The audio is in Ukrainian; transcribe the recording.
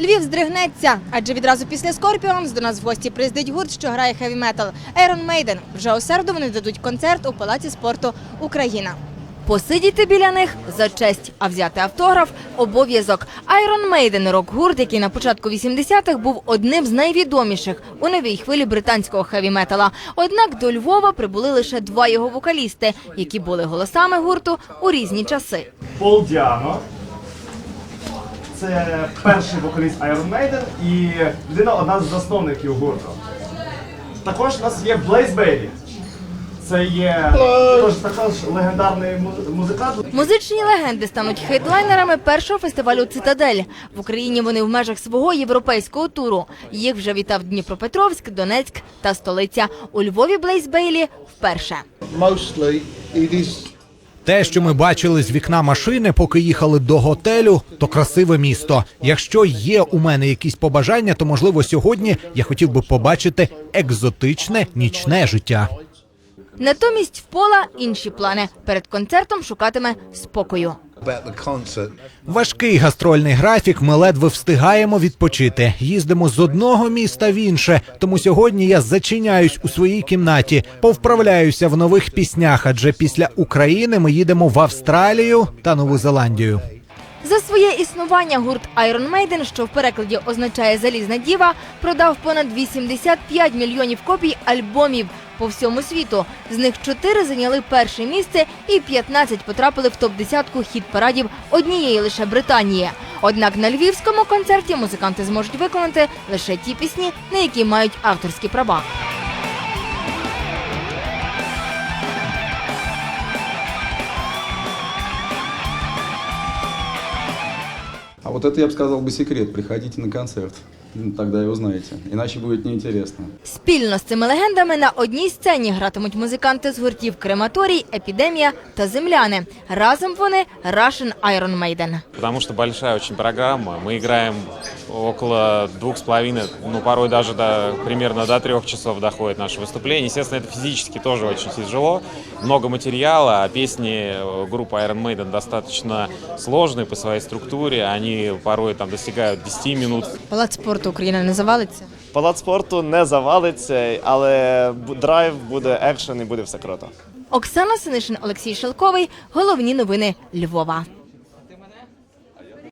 Львів здригнеться, адже відразу після Scorpions до нас в гості приїздить гурт, що грає хеві метал Iron Maiden. Вже у середу вони дадуть концерт у Палаці спорту Україна. Посидіти біля них за честь, а взяти автограф обов'язок. Iron Maiden – рок-гурт, який на початку 80-х був одним з найвідоміших у новій хвилі британського хеві-метала. Однак до Львова прибули лише два його вокалісти, які були голосами гурту у різні часи. Пол Діано. Це перший вокаліст Iron Maiden і людина одна з засновників гурту. Також у нас є Блейз Бейлі. Це є тож, також легендарний музикант. Музичні легенди стануть хедлайнерами першого фестивалю Цитадель. В Україні вони в межах свого європейського туру. Їх вже вітав Дніпропетровськ, Донецьк та столиця. У Львові Блейз Бейлі вперше. Те, що ми бачили з вікна машини, поки їхали до готелю, то красиве місто. Якщо є у мене якісь побажання, то можливо сьогодні я хотів би побачити екзотичне нічне життя. Натомість в пола інші плани. Перед концертом шукатиме спокою. Важкий гастрольний графік. Ми ледве встигаємо відпочити. Їздимо з одного міста в інше. Тому сьогодні я зачиняюсь у своїй кімнаті, повправляюся в нових піснях. Адже після України ми їдемо в Австралію та Нову Зеландію. За своє існування гурт Iron Maiden, що в перекладі означає залізна діва, продав понад 85 мільйонів копій альбомів по всьому світу. З них 4 зайняли перше місце і 15 потрапили в топ-десятку хіт-парадів однієї лише Британії. Однак на львівському концерті музиканти зможуть виконати лише ті пісні, на які мають авторські права. А вот это, я бы сказал, бы секрет. Приходите на концерт. М, Тогда и узнаете. Иначе будет неинтересно. Спільно з цими легендами на одній сцені гратимуть музиканти з гуртів Крематорій, Епідемія та Земляни. Разом вони Russian Iron Maiden. Потому что большая очень программа. Мы играем около двух с половиной, ну порой даже до, примерно до трех часов доходит наше выступление. Естественно, это физически тоже очень тяжело. Много материала, а песни э, группы Iron Maiden достаточно сложные по своей структуре. Они порой там достигают 10 минут. Палац спорту України не завалиться. Палац спорту не завалиться, але драйв буде екшен і буде все круто. Оксана Синишин, Олексій Шелковий. Головні новини Львова.